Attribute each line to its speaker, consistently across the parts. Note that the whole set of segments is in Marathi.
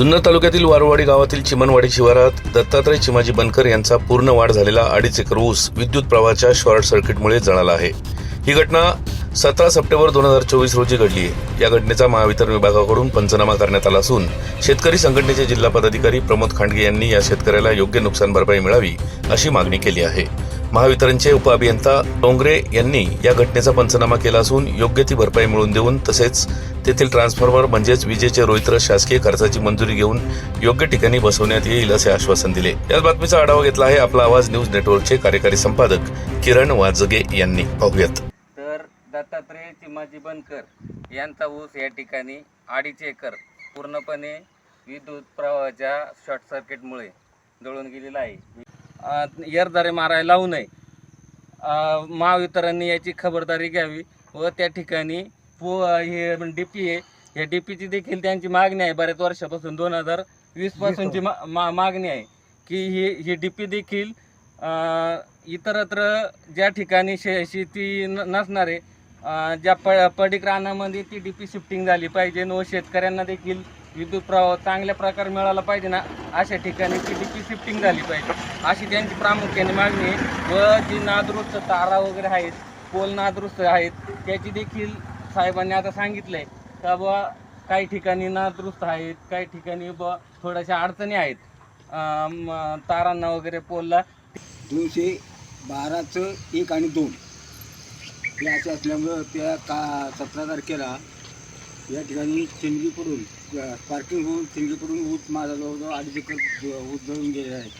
Speaker 1: जुन्नर तालुक्यातील वारवाडी गावातील चिमनवाडी शिवारात दत्तात्रय चिमाजी बनकर यांचा पूर्ण वाढ झालेला अडीच एकर ऊस विद्युत प्रवाहाच्या शॉर्ट सर्किटमुळे जळाला आहे. ही घटना सतरा सप्टेंबर दोन हजार चोवीस रोजी घडली आहे. या घटनेचा महावितरण विभागाकडून पंचनामा करण्यात आला असून शेतकरी संघटनेचे जिल्हा पदाधिकारी प्रमोद खांडगे यांनी या शेतकऱ्याला योग्य नुकसान भरपाई मिळावी अशी मागणी केली आहे. महावितरणचे उपअभियंता डोंगरे यांनी या घटनेचा पंचनामा केला असून योग्य ती भरपाई मिळवून देऊन तसेच तेथील ट्रान्सफॉर्मर म्हणजेच विजेचे रोहित्र शासकीय खर्चाची मंजुरी घेऊन योग्य ठिकाणी बसवण्यात येईल असे आश्वासन दिले. याच बातमीचा आढावा घेतला आहे आपला आवाज न्यूज नेटवर्कचे कार्यकारी संपादक किरण वाजगे यांनी. पाहूयात.
Speaker 2: तर दत्तात्रय चिमाजी बनकर यांचा ऊस या ठिकाणी अडीच एकर पूर्णपणे विद्युत प्रवाहाच्या शॉर्ट सर्किटमुळे जळून गेलेला आहे. एरदारे मारायला लावू नये. महावितरणने याची खबरदारी घ्यावी व त्या ठिकाणी पो हे डी पी आहे या डी पीची देखील त्यांची मागणी आहे. बऱ्याच वर्षापासून दोन हजार वीस पासूनची मा मा- मागणी आहे की ही ही डी पी देखील इतरत्र ज्या ठिकाणी शे शेती न नसणार ज्या प पडीक रानामध्ये ती डी पी शिफ्टिंग झाली पाहिजे व शेतकऱ्यांना देखील विद्युत प्रवाह चांगल्या प्रकारे मिळाला पाहिजे ना अशा ठिकाणी ती डी पी शिफ्टिंग झाली पाहिजे. अशी त्यांची प्रामुख्याने मागणी आहे. व जी नादुरुस्त तारा वगैरे आहेत पोल नादुरुस्त आहेत त्याची देखील साहेबांनी आता सांगितलं आहे का बुवा काही ठिकाणी नादुरुस्त आहेत काही ठिकाणी ब थोड्याशा अडचणी आहेत. तारांना वगैरे पोलला.
Speaker 3: दोनशे बाराचं एक आणि दोन. हे असे असल्यामुळं त्या का सतरा तारखेला या ठिकाणी चिंगी पडून पार्किंग होऊन चिंगी पडून ऊस माझा जवळजवळ अडीच एकर ऊस जळून गेले आहे.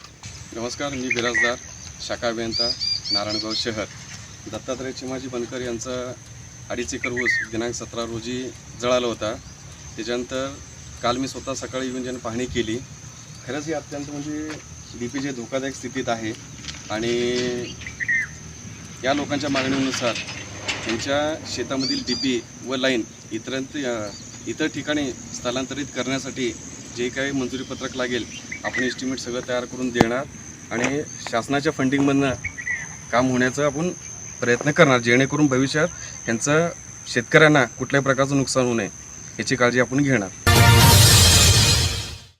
Speaker 4: नमस्कार मी बिराजदार शाखा अभियंता नारायणगाव शहर. दत्तात्रय चिमाजी बनकर यांचा अडीच एकर ऊस दिनांक सतरा रोजी जळाला होता. त्याच्यानंतर काल मी स्वतः सकाळी येऊन ज्याने पाहणी केली. खरंच ही अत्यंत म्हणजे डी पीचे धोकादायक स्थितीत आहे. आणि या लोकांच्या मागणीनुसार त्यांच्या शेतामधील डी पी व लाईन इतरांत इतर ठिकाणी स्थलांतरित करण्यासाठी जे काही मंजुरीपत्रक लागेल आपण एस्टिमेट सगळं तयार करून देणार आणि शासनाच्या फंडिंगमधनं काम होण्याचा आपण प्रयत्न करणार जेणेकरून भविष्यात त्यांचं शेतकऱ्यांना कुठल्याही प्रकारचं नुकसान होऊ नये याची काळजी आपण घेणार.